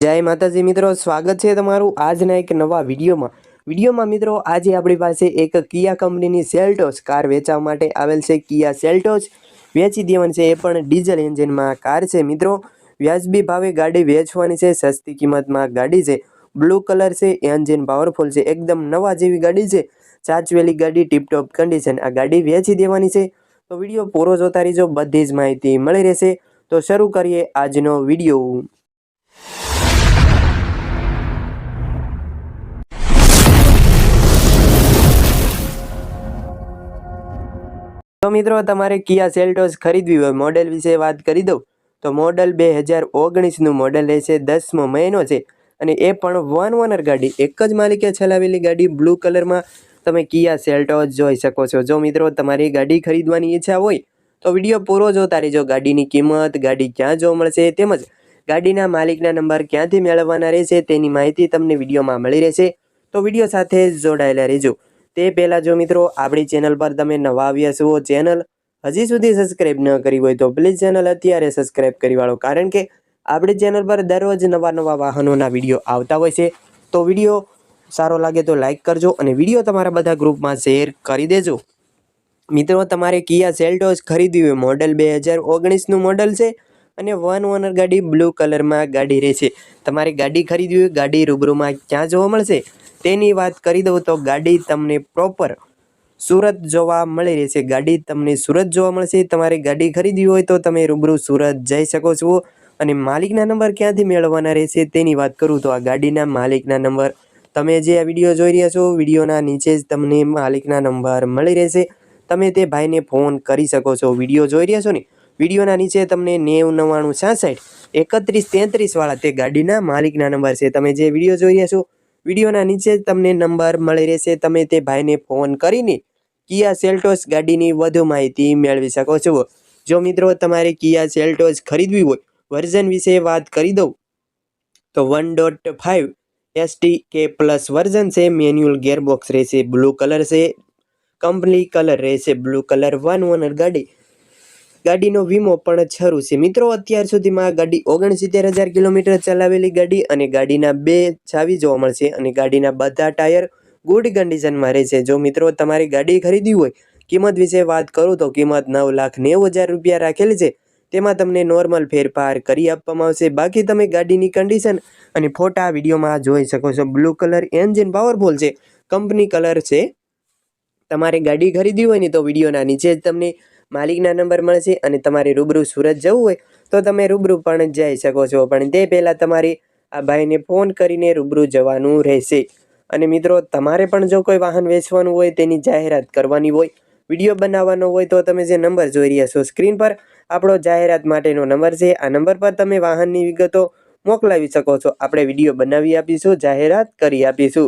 જય માતાજી મિત્રો, સ્વાગત છે તમારું આજના એક નવા વિડીયોમાં. વિડીયોમાં મિત્રો, આજે આપણી પાસે એક કિયા કંપનીની સેલ્ટોસ કાર વેચવા માટે આવેલ છે. કિયા સેલ્ટોસ વેચી દેવાની છે. એ પણ ડીઝલ એન્જિનમાં કાર છે મિત્રો. વ્યાજબી ભાવે ગાડી વેચવાની છે. સસ્તી કિંમતમાં ગાડી છે. બ્લુ કલર છે. એન્જિન પાવરફુલ છે. એકદમ નવા જેવી ગાડી છે. ચાચવેલી ગાડી, ટીપટોપ કન્ડિશન આ ગાડી વેચી દેવાની છે. તો વીડિયો પૂરો જોતા રહીજો. બધી જ માહિતી મળી રહેશે. તો શરૂ કરીએ આજનો વીડિયો. તો મિત્રો, તમારે કિયા સેલ્ટોસ ખરીદવી હોય મોડેલ વિશે વાત કરી દઉં. તો મોડલ બે હજાર ઓગણીસનું મોડલ રહેશે દસમો મહિનો છે. અને એ પણ વન ઓનર ગાડી, એક જ માલિકે ચલાવેલી ગાડી બ્લુ કલરમાં તમે કિયા સેલ્ટોસ જોઈ શકો છો. જો મિત્રો, તમારી ગાડી ખરીદવાની ઈચ્છા હોય, તો વીડિયો પૂરો જોતા રહેજો. ગાડીની કિંમત, ગાડી ક્યાં જોવા મળશે તેમજ ગાડીના માલિકના નંબર ક્યાંથી મેળવવાના રહેશે તેની માહિતી તમને વિડીયોમાં મળી રહેશે. તો વીડિયો સાથે જોડાયેલા રહેજો. તે પહેલાં જો મિત્રો, આપણી ચેનલ પર તમે નવા આવ્યા છો ચેનલ હજી સુધી સબસ્ક્રાઈબ ન કરી હોય તો પ્લીઝ ચેનલ અત્યારે સબસ્ક્રાઈબ કરી વાળો. કારણ કે આપણી ચેનલ પર દરરોજ નવા નવા વાહનોના વીડિયો આવતા હોય છે. તો વીડિયો સારો લાગે તો લાઇક કરજો અને વીડિયો તમારા બધા ગ્રુપમાં શેર કરી દેજો. મિત્રો, તમારે કિયા સેલ્ટોસ ખરીદવી હોય મોડલ બે હજાર ઓગણીસનું મોડલ છે. અને વન ઓનર ગાડી બ્લુ કલરમાં ગાડી રહેશે તમારે ગાડી ખરીદવી હોય, ગાડી રૂબરૂમાં ક્યાં જોવા મળશે? તેની વાત કરી દઉં તો ગાડી તમને પ્રોપર સુરત જોવા મળી રહેશે ગાડી તમને સુરત જોવા મળશે. તમારે ગાડી ખરીદવી હોય તો તમે રૂબરૂ સુરત જઈ શકો છો અને માલિકના નંબર ક્યાંથી મેળવવાના રહેશે તેની વાત કરું તો આ ગાડીના માલિકના નંબર. તમે જે આ વીડિયો જોઈ રહ્યા છો, વિડીયોના નીચે જ તમને માલિકના નંબર મળી રહેશે. તમે તે ભાઈને ફોન કરી શકો છો. વીડિયો જોઈ રહ્યા છો ને? વિડીયોના નીચે તમને નેવ નવ્વાણું છાસઠ, એકત્રીસ તેત્રીસવાળા તે ગાડીના માલિકના નંબર છે. તમે જે વીડિયો જોઈ રહ્યા છો, વિડીયોના નીચે તમને નંબર મળી રહેશે. તમે તે ભાઈને ફોન કરીને કિયા સેલ્ટોસ ગાડીની વધુ માહિતી મેળવી શકો છો. જો મિત્રો તમારે કિયા સેલ્ટોસ ખરીદવી હોય, વર્ઝન વિશે વાત કરી દઉં, તો one dot five S T કે પ્લસ વર્ઝન છે. મેન્યુઅલ ગેરબોક્સ રહેશે, બ્લુ કલર છે. કંપની કલર રહેશે, બ્લુ કલર વન ઓનર ગાડી. ગાડીનો વીમો પણ શરૂ છે. મિત્રો, અત્યાર સુધીમાં આ ગાડી ઓગણસિત્તેર હજાર કિલોમીટર ચલાવેલી ગાડી અને ગાડીના બે ચાવી જોવા મળશે અને ગાડીના બધા ટાયર ગુડ કન્ડિશનમાં રહેશે. જો મિત્રો તમારી ગાડી ખરીદવી હોય, કિંમત વિશે વાત કરું તો કિંમત નવ લાખ નેવું હજાર રૂપિયા રાખેલી છે. તેમાં તમને નોર્મલ ફેરફાર કરી આપવામાં આવશે. બાકી તમે ગાડીની કન્ડિશન અને ફોટા વિડીયોમાં જોઈ શકો છો. બ્લુ કલર એન્જિન પાવરફુલ છે. કંપની કલર છે. તમારે ગાડી ખરીદવી હોય ને તો વિડીયોના નીચે જ તમને માલિકના નંબર મળશે અને તમારે રૂબરૂ સુરત જવું હોય તો તમે રૂબરૂ પણ જઈ શકો છો. પણ તે પહેલાં તમારે આ ભાઈને ફોન કરીને રૂબરૂ જવાનું રહેશે. અને મિત્રો, તમારે પણ જો કોઈ વાહન વેચવાનું હોય, તેની જાહેરાત કરવાની હોય, વીડિયો બનાવવાનો હોય, તો તમે જે નંબર જોઈ રહ્યા છો સ્ક્રીન પર, આપણો જાહેરાત માટેનો નંબર છે. આ નંબર પર તમે વાહનની વિગતો મોકલાવી શકો છો. આપણે વીડિયો બનાવી આપીશું, જાહેરાત કરી આપીશું.